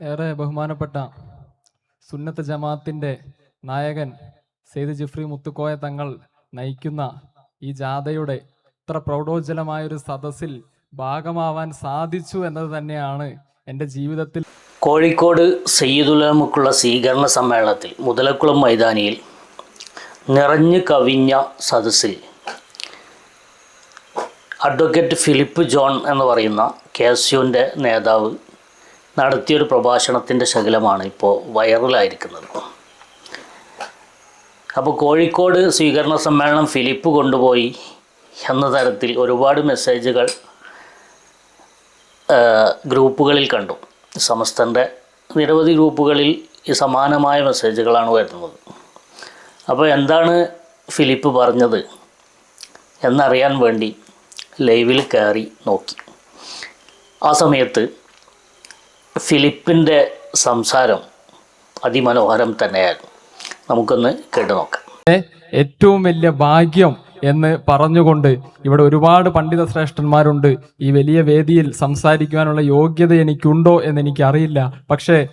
ഏറെ ബഹുമാനപ്പെട്ട സുന്നത്ത് ജമാഅത്തിന്റെ നായകൻ സെയ്ദ് ജിഫ്രി മുത്തുക്കോയ തങ്ങൾ നയിക്കുന്ന ഈ ജാഥയുടെ ഇത്ര പ്രൗഢോജ്വലമായ ഒരു സദസ്സിൽ ഭാഗമാവാൻ സാധിച്ചു എന്നത് തന്നെയാണ് എന്റെ ജീവിതത്തിൽ കോഴിക്കോട് സയ്യിദുലമുക്കുള്ള സ്വീകരണ സമ്മേളനത്തിൽ മുതലക്കുളം മൈതാനിയിൽ നിറഞ്ഞു കവിഞ്ഞ സദസ്സിൽ അഡ്വക്കേറ്റ് ഫിലിപ്പ് ജോൺ എന്ന് പറയുന്ന കെ നേതാവ് നടത്തിയൊരു പ്രഭാഷണത്തിന്റെ ശകലമാണ് ഇപ്പോൾ വൈറലായിരിക്കുന്നത്. അപ്പോൾ കോഴിക്കോട് സ്വീകരണ സമ്മേളനം ഫിലിപ്പ് കൊണ്ടുപോയി എന്ന തരത്തിൽ ഒരുപാട് മെസ്സേജുകൾ ഗ്രൂപ്പുകളിൽ കണ്ടു. സമസ്തന്റെ നിരവധി ഗ്രൂപ്പുകളിൽ സമാനമായ മെസ്സേജുകളാണ് വരുന്നത്. അപ്പോൾ എന്താണ് ഫിലിപ്പ് പറഞ്ഞത് എന്നറിയാൻ വേണ്ടി ലൈവിൽ കയറി നോക്കി. ആ സമയത്ത് ഫിലിപ്പിന്റെ സംസാരം അതിമനോഹരം തന്നെയായിരുന്നു. നമുക്കൊന്ന് കേട്ടു നോക്കാം. ഏറ്റവും വലിയ ഭാഗ്യം എന്ന് പറഞ്ഞുകൊണ്ട് ഇവിടെ ഒരുപാട് പണ്ഡിത ശ്രേഷ്ഠന്മാരുണ്ട്. ഈ വലിയ വേദിയിൽ സംസാരിക്കുവാനുള്ള യോഗ്യത എനിക്കുണ്ടോ എന്ന് എനിക്കറിയില്ല. പക്ഷേ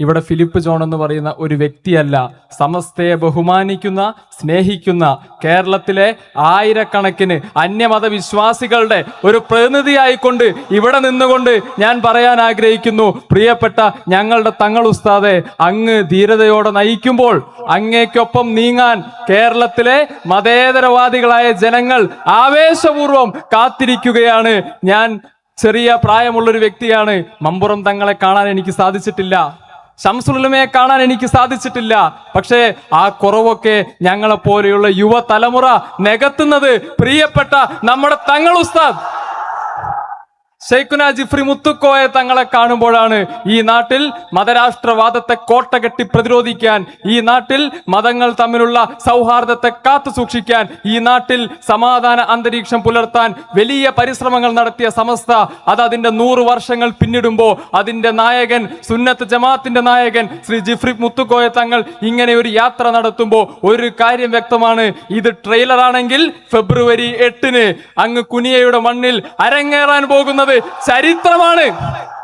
ഇവിടെ ഫിലിപ്പ് ജോൺ എന്ന് പറയുന്ന ഒരു വ്യക്തിയല്ല. സമസ്തയെ ബഹുമാനിക്കുന്ന സ്നേഹിക്കുന്ന കേരളത്തിലെ ആയിരക്കണക്കിന് അന്യമത വിശ്വാസികളുടെ ഒരു പ്രതിനിധിയായിക്കൊണ്ട് ഇവിടെ നിന്നുകൊണ്ട് ഞാൻ പറയാൻ ആഗ്രഹിക്കുന്നു. പ്രിയപ്പെട്ട ഞങ്ങളുടെ തങ്ങൾ ഉസ്താദെ അങ്ങ് ധീരതയോടെ നയിക്കുമ്പോൾ അങ്ങേക്കൊപ്പം നീങ്ങാൻ കേരളത്തിലെ മതേതരവാദികളായ ജനങ്ങൾ ആവേശപൂർവം കാത്തിരിക്കുകയാണ്. ഞാൻ ചെറിയ പ്രായമുള്ളൊരു വ്യക്തിയാണ്. മമ്പുറം തങ്ങളെ കാണാൻ എനിക്ക് സാധിച്ചിട്ടില്ല. ശംസുലുമയെ കാണാൻ എനിക്ക് സാധിച്ചിട്ടില്ല. പക്ഷേ ആ കുറവൊക്കെ ഞങ്ങളെ പോലെയുള്ള യുവതലമുറ നികത്തുന്നത് പ്രിയപ്പെട്ട നമ്മുടെ തങ്ങൾ ഉസ്താദ്. ഷെയ്ഖുന ജിഫ്രി മുത്തുക്കോയ തങ്ങളെ കാണുമ്പോഴാണ് ഈ നാട്ടിൽ മതരാഷ്ട്രവാദത്തെ കോട്ട കെട്ടി പ്രതിരോധിക്കാൻ ഈ നാട്ടിൽ മതങ്ങൾ തമ്മിലുള്ള സൗഹാർദ്ദത്തെ കാത്തു സൂക്ഷിക്കാൻ ഈ നാട്ടിൽ സമാധാന അന്തരീക്ഷം പുലർത്താൻ വലിയ പരിശ്രമങ്ങൾ നടത്തിയ സമസ്ത അത് അതിന്റെ നൂറ് വർഷങ്ങൾ പിന്നിടുമ്പോൾ അതിന്റെ നായകൻ സുന്നത്ത് ജമാഅത്തിന്റെ നായകൻ ശ്രീ ജിഫ്രി മുത്തുക്കോയ തങ്ങൾ ഇങ്ങനെ ഒരു യാത്ര നടത്തുമ്പോൾ ഒരു കാര്യം വ്യക്തമാണ്. ഇത് ട്രെയിലറാണെങ്കിൽ ഫെബ്രുവരി എട്ടിന് അങ്ങ് കുനിയയുടെ മണ്ണിൽ അരങ്ങേറാൻ പോകുന്നത് ചരിത്രമാണ്.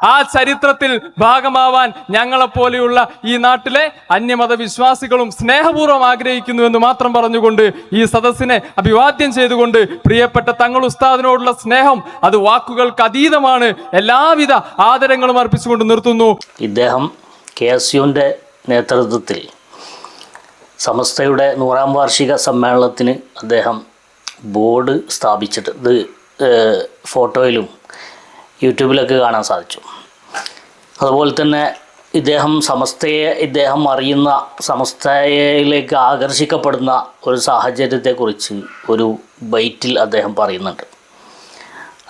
ആ ചരിത്രത്തിൽ ഭാഗമാവാൻ ഞങ്ങളെ പോലെയുള്ള ഈ നാട്ടിലെ അന്യമത വിശ്വാസികളും സ്നേഹപൂർവം ആഗ്രഹിക്കുന്നു എന്ന് മാത്രം പറഞ്ഞുകൊണ്ട് ഈ സദസ്സിനെ അഭിവാദ്യം ചെയ്തുകൊണ്ട് പ്രിയപ്പെട്ട തങ്ങൾ ഉസ്താദിനോടുള്ള സ്നേഹം അത് വാക്കുകൾക്ക് അതീതമാണ്. എല്ലാവിധ ആദരങ്ങളും അർപ്പിച്ചുകൊണ്ട് നിർത്തുന്നു. ഇദ്ദേഹം കെ എസ് യുവിന്റെ നേതൃത്വത്തിൽ സമസ്തയുടെ നൂറാം വാർഷിക സമ്മേളനത്തിന് അദ്ദേഹം ബോർഡ് സ്ഥാപിച്ചിട്ട് ഫോട്ടോയിലും യൂട്യൂബിലൊക്കെ കാണാൻ സാധിച്ചു. അതുപോലെ തന്നെ ഇദ്ദേഹം സമസ്തയെ ഇദ്ദേഹം അറിയുന്ന സമസ്തയിലേക്ക് ആകർഷിക്കപ്പെടുന്ന ഒരു സാഹചര്യത്തെക്കുറിച്ച് ഒരു ബൈറ്റിൽ അദ്ദേഹം പറയുന്നുണ്ട്.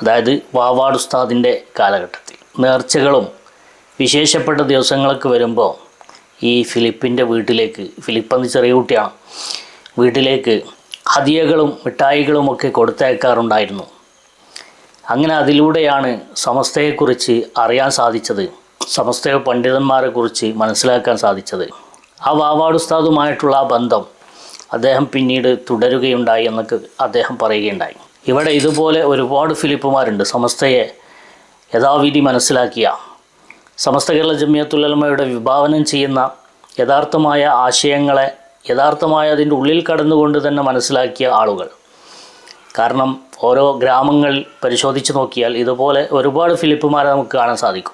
അതായത് വാവാട് ഉസ്താദിന്റെ കാലഘട്ടത്തിൽ. നേർച്ചകളും വിശേഷപ്പെട്ട ദിവസങ്ങളൊക്കെ വരുമ്പോൾ ഈ ഫിലിപ്പിന്റെ വീട്ടിലേക്ക് ഫിലിപ്പ് എന്ന് ചെറിയ കുട്ടിയാണ് വീട്ടിലേക്ക് ഹതിയകളും മിഠായികളും ഒക്കെ കൊടുത്തയക്കാറുണ്ടായിരുന്നു. അങ്ങനെ അതിലൂടെയാണ് സമസ്തയെക്കുറിച്ച് അറിയാൻ സാധിച്ചത് സമസ്ത പണ്ഡിതന്മാരെക്കുറിച്ച് മനസ്സിലാക്കാൻ സാധിച്ചത്. ആ വാവാട് ഉസ്താദുമായിട്ടുള്ള ആ ബന്ധം അദ്ദേഹം പിന്നീട് തുടരുകയുണ്ടായി എന്നൊക്കെ അദ്ദേഹം പറയുകയുണ്ടായി. ഇവിടെ ഇതുപോലെ ഒരുപാട് ഫിലിപ്പുമാരുണ്ട് സമസ്തയെ യഥാവിധി മനസ്സിലാക്കിയ. സമസ്ത കേരള ജമിയത്തുലമയുടെ വിഭാവനം ചെയ്യുന്ന യഥാർത്ഥമായ ആശയങ്ങളെ യഥാർത്ഥമായ അതിന്റെ ഉള്ളിൽ കടന്നുകൊണ്ട് തന്നെ മനസ്സിലാക്കിയ ആളുകൾ. കാരണം ഓരോ ഗ്രാമങ്ങൾ പരിശോധിച്ച് നോക്കിയാൽ ഇതുപോലെ ഒരുപാട് ഫിലിപ്പുമാരെ നമുക്ക് കാണാൻ സാധിക്കും.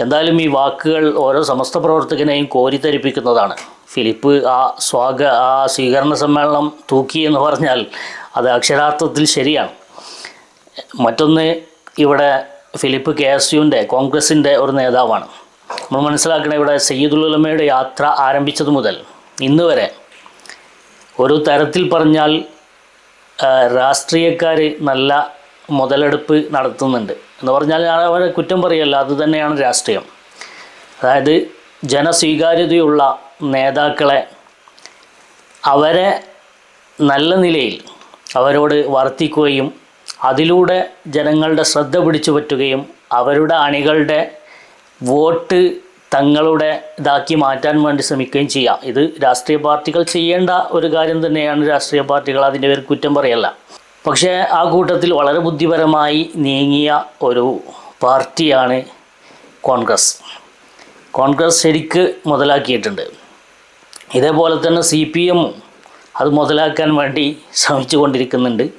എന്തായാലും ഈ വാക്കുകൾ ഓരോ സമസ്ത പ്രവർത്തകനെയും കോരിത്തരിപ്പിക്കുന്നതാണ്. ഫിലിപ്പ് ആ സ്വാഗ ആ സ്വീകരണ സമ്മേളനം തൂക്കി എന്ന് പറഞ്ഞാൽ അത് അക്ഷരാർത്ഥത്തിൽ ശരിയാണ്. മറ്റൊന്ന് ഇവിടെ ഫിലിപ്പ് കെ എസ് യുവിന്റെ കോൺഗ്രസിന്റെ ഒരു നേതാവാണ്. നമ്മൾ മനസ്സിലാക്കണം ഇവിടെ സയ്യിദുൽ യാത്ര ആരംഭിച്ചത് മുതൽ ഇന്ന് വരെ. ഒരു തരത്തിൽ പറഞ്ഞാൽ രാഷ്ട്രീയക്കാർ നല്ല മുതലെടുപ്പ് നടത്തുന്നുണ്ട്. എന്ന് പറഞ്ഞാൽ അവരെ കുറ്റം പറയല്ല അത് തന്നെയാണ് രാഷ്ട്രീയം. അതായത് ജനസ്വീകാര്യതയുള്ള നേതാക്കളെ അവരെ നല്ല നിലയിൽ അവരോട് വർത്തിക്കുകയും അതിലൂടെ ജനങ്ങളുടെ ശ്രദ്ധ പിടിച്ചു പറ്റുകയും അവരുടെ അണികളുടെ വോട്ട് തങ്ങളുടെ ഇതാക്കി മാറ്റാൻ വേണ്ടി ശ്രമിക്കുകയും ചെയ്യാം. ഇത് രാഷ്ട്രീയ പാർട്ടികൾ ചെയ്യേണ്ട ഒരു കാര്യം തന്നെയാണ് രാഷ്ട്രീയ പാർട്ടികൾ അതിന്റെ പേര് കുറ്റം പറയല്ല. പക്ഷേ ആ കൂട്ടത്തിൽ വളരെ ബുദ്ധിപരമായി നീങ്ങിയ ഒരു പാർട്ടിയാണ് കോൺഗ്രസ്. കോൺഗ്രസ് ശരിക്ക് മുതലാക്കിയിട്ടുണ്ട്. ഇതേപോലെ തന്നെ സി പി എമ്മും അത് മുതലാക്കാൻ വേണ്ടി ശ്രമിച്ചു കൊണ്ടിരിക്കുന്നുണ്ട്.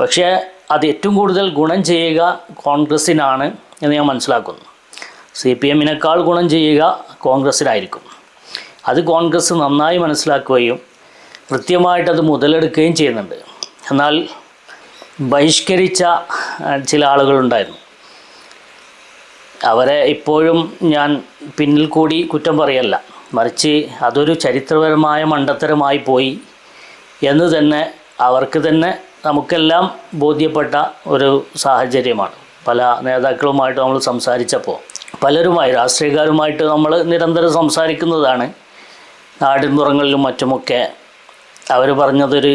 പക്ഷേ അത് ഏറ്റവും കൂടുതൽ ഗുണം ചെയ്യുക കോൺഗ്രസ്സിനാണ് എന്ന് ഞാൻ മനസ്സിലാക്കുന്നു. സി പി എമ്മിനേക്കാൾ ഗുണം ചെയ്യുക കോൺഗ്രസ്സിനായിരിക്കും അത് കോൺഗ്രസ് നന്നായി മനസ്സിലാക്കുകയും കൃത്യമായിട്ടത് മുതലെടുക്കുകയും ചെയ്യുന്നുണ്ട്. എന്നാൽ ബഹിഷ്കരിച്ച ചില ആളുകളുണ്ടായിരുന്നു. അവരെ ഇപ്പോഴും ഞാൻ പിന്നിൽ കൂടി കുറ്റം പറയല്ല. മറിച്ച് അതൊരു ചരിത്രപരമായ മണ്ടത്തരമായി പോയി എന്ന് തന്നെ അവർക്ക് തന്നെ നമുക്കെല്ലാം ബോധ്യപ്പെട്ട ഒരു സാഹചര്യമാണ്. പല നേതാക്കളുമായിട്ട് നമ്മൾ സംസാരിച്ചപ്പോൾ. പലരുമായി രാഷ്ട്രീയക്കാരുമായിട്ട് നമ്മൾ നിരന്തരം സംസാരിക്കുന്നതാണ്. നാടിൻപുറങ്ങളിലും മറ്റുമൊക്കെ അവർ പറഞ്ഞതൊരു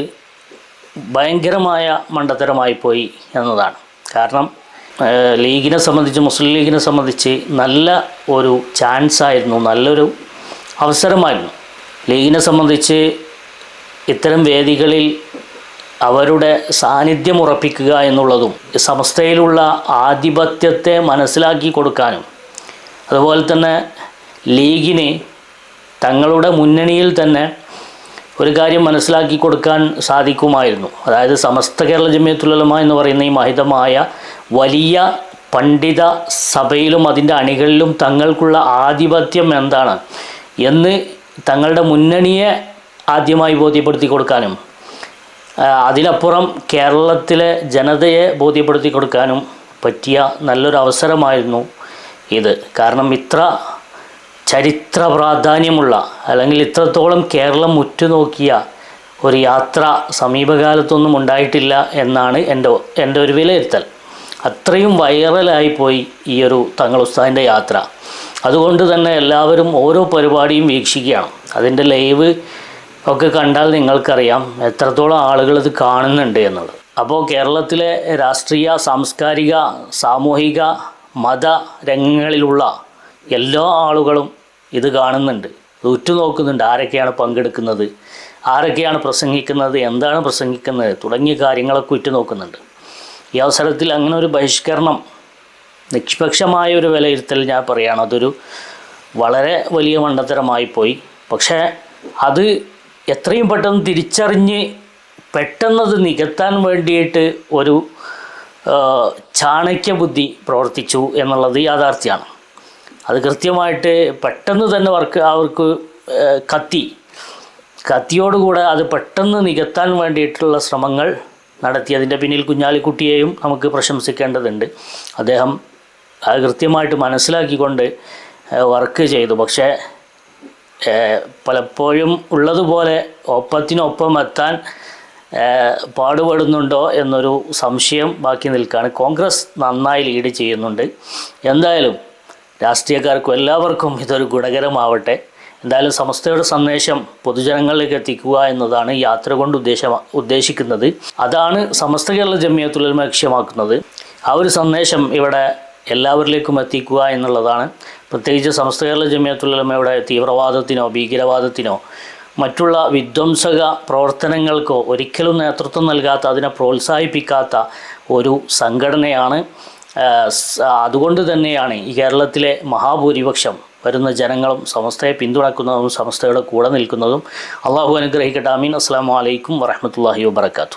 ഭയങ്കരമായ മണ്ടത്തരമായി പോയി എന്നതാണ്. കാരണം ലീഗിനെ സംബന്ധിച്ച് മുസ്ലിം ലീഗിനെ സംബന്ധിച്ച് നല്ല ഒരു ചാൻസ് ആയിരുന്നു നല്ലൊരു അവസരമായിരുന്നു. ലീഗിനെ സംബന്ധിച്ച് ഇത്തരം വേദികളിൽ അവരുടെ സാന്നിധ്യം ഉറപ്പിക്കുക എന്നുള്ളതും സമസ്തയിലുള്ള ആധിപത്യത്തെ മനസ്സിലാക്കി കൊടുക്കാനും അതുപോലെ തന്നെ ലീഗിന് തങ്ങളുടെ മുന്നണിയിൽ തന്നെ ഒരു കാര്യം മനസ്സിലാക്കി കൊടുക്കാൻ സാധിക്കുമായിരുന്നു. അതായത് സമസ്ത കേരള ജമിയത്തുലമ എന്ന് പറയുന്ന ഈ മഹിതമായ വലിയ പണ്ഡിത സഭയിലും അതിന്റെ അണികളിലും തങ്ങൾക്കുള്ള ആധിപത്യം എന്താണ്? എന്ന് തങ്ങളുടെ മുന്നണിയെ ആദ്യമായി ബോധ്യപ്പെടുത്തി കൊടുക്കാനും അതിലപ്പുറം കേരളത്തിലെ ജനതയെ ബോധ്യപ്പെടുത്തി കൊടുക്കാനും പറ്റിയ നല്ലൊരു അവസരമായിരുന്നു ഇത്. കാരണം ഇത്ര ചരിത്ര പ്രാധാന്യമുള്ള അല്ലെങ്കിൽ ഇത്രത്തോളം കേരളം ഉറ്റുനോക്കിയ ഒരു യാത്ര സമീപകാലത്തൊന്നും ഉണ്ടായിട്ടില്ല എന്നാണ് എന്റെ എന്റെ ഒരു വിലയിരുത്തൽ. അത്രയും വൈറലായി പോയി ഈ ഒരു തങ്ങൾ ഉസ്താദിന്റെ യാത്ര. അതുകൊണ്ട് തന്നെ എല്ലാവരും ഓരോ പരിപാടിയും വീക്ഷിക്കുകയാണ്. അതിന്റെ ലൈവ് ഒക്കെ കണ്ടാൽ നിങ്ങൾക്കറിയാം എത്രത്തോളം ആളുകൾ ഇത് കാണുന്നുണ്ട് എന്നുള്ളത് അപ്പോൾ കേരളത്തിലെ രാഷ്ട്രീയ സാംസ്കാരിക സാമൂഹിക മത രംഗങ്ങളിലുള്ള എല്ലാ ആളുകളും ഇത് കാണുന്നുണ്ട്. ഉറ്റുനോക്കുന്നുണ്ട്. ആരൊക്കെയാണ് പങ്കെടുക്കുന്നത്? ആരൊക്കെയാണ് പ്രസംഗിക്കുന്നത്? എന്താണ് പ്രസംഗിക്കുന്നത്? തുടങ്ങിയ കാര്യങ്ങളൊക്കെ ഉറ്റുനോക്കുന്നുണ്ട്. ഈ അവസരത്തിൽ അങ്ങനെ ഒരു ബഹിഷ്കരണം നിഷ്പക്ഷമായ ഒരു വിലയിരുത്തൽ ഞാൻ പറയുകയാണ്. അതൊരു വളരെ വലിയ മണ്ടത്തരമായി പോയി. പക്ഷേ അത് എത്രയും പെട്ടെന്ന് തിരിച്ചറിഞ്ഞ് പെട്ടെന്നത് നികത്താൻ വേണ്ടിയിട്ട് ഒരു ചാണക്യ ബുദ്ധി പ്രവർത്തിച്ചു എന്നുള്ളത് യാഥാർത്ഥ്യമാണ്. അത് കൃത്യമായിട്ട് പെട്ടെന്ന് തന്നെ വർക്ക് അവർക്ക് കത്തി. കത്തിയോടുകൂടെ അത് പെട്ടെന്ന് നികത്താൻ വേണ്ടിയിട്ടുള്ള ശ്രമങ്ങൾ നടത്തി. അതിന്റെ പിന്നിൽ കുഞ്ഞാലിക്കുട്ടിയെയും നമുക്ക് പ്രശംസിക്കേണ്ടതുണ്ട്. അദ്ദേഹം അത് കൃത്യമായിട്ട് മനസ്സിലാക്കിക്കൊണ്ട് വർക്ക് ചെയ്തു. പക്ഷേ പലപ്പോഴും ഉള്ളതുപോലെ ഒപ്പത്തിനൊപ്പം എത്താൻ പാടുപെടുന്നുണ്ടോ എന്നൊരു സംശയം ബാക്കി നിൽക്കുകയാണ് കോൺഗ്രസ് നന്നായി ലീഡ് ചെയ്യുന്നുണ്ട്. എന്തായാലും രാഷ്ട്രീയക്കാർക്കും എല്ലാവർക്കും ഇതൊരു ഗുണകരമാവട്ടെ. എന്തായാലും സമസ്തയുടെ സന്ദേശം പൊതുജനങ്ങളിലേക്ക് എത്തിക്കുക എന്നതാണ് യാത്ര കൊണ്ട് ഉദ്ദേശ ഉദ്ദേശിക്കുന്നത്. അതാണ് സമസ്ത കേരള ജമിയത്തുലമ ലക്ഷ്യമാക്കുന്നത്. ആ ഒരു സന്ദേശം ഇവിടെ എല്ലാവരിലേക്കും എത്തിക്കുക എന്നുള്ളതാണ്. പ്രത്യേകിച്ച് സമസ്ത കേരള ജമിയത്തുലമയുടെ തീവ്രവാദത്തിനോ ഭീകരവാദത്തിനോ മറ്റുള്ള വിധ്വംസക പ്രവർത്തനങ്ങൾക്കോ ഒരിക്കലും നേതൃത്വം നൽകാത്ത അതിനെ പ്രോത്സാഹിപ്പിക്കാത്ത ഒരു സംഘടനയാണ് അതുകൊണ്ട് തന്നെയാണ് ഈ കേരളത്തിലെ മഹാഭൂരിപക്ഷം വരുന്ന ജനങ്ങളും സമസ്തയെ പിന്തുണക്കുന്നതും സമസ്തയുടെ കൂടെ നിൽക്കുന്നതും. അള്ളാഹു അനുഗ്രഹിക്കട്ടെ. അമീൻ അസ്സാം വലൈക്കും വറഹമത്തല്ലാഹി വാബർക്കാത്തു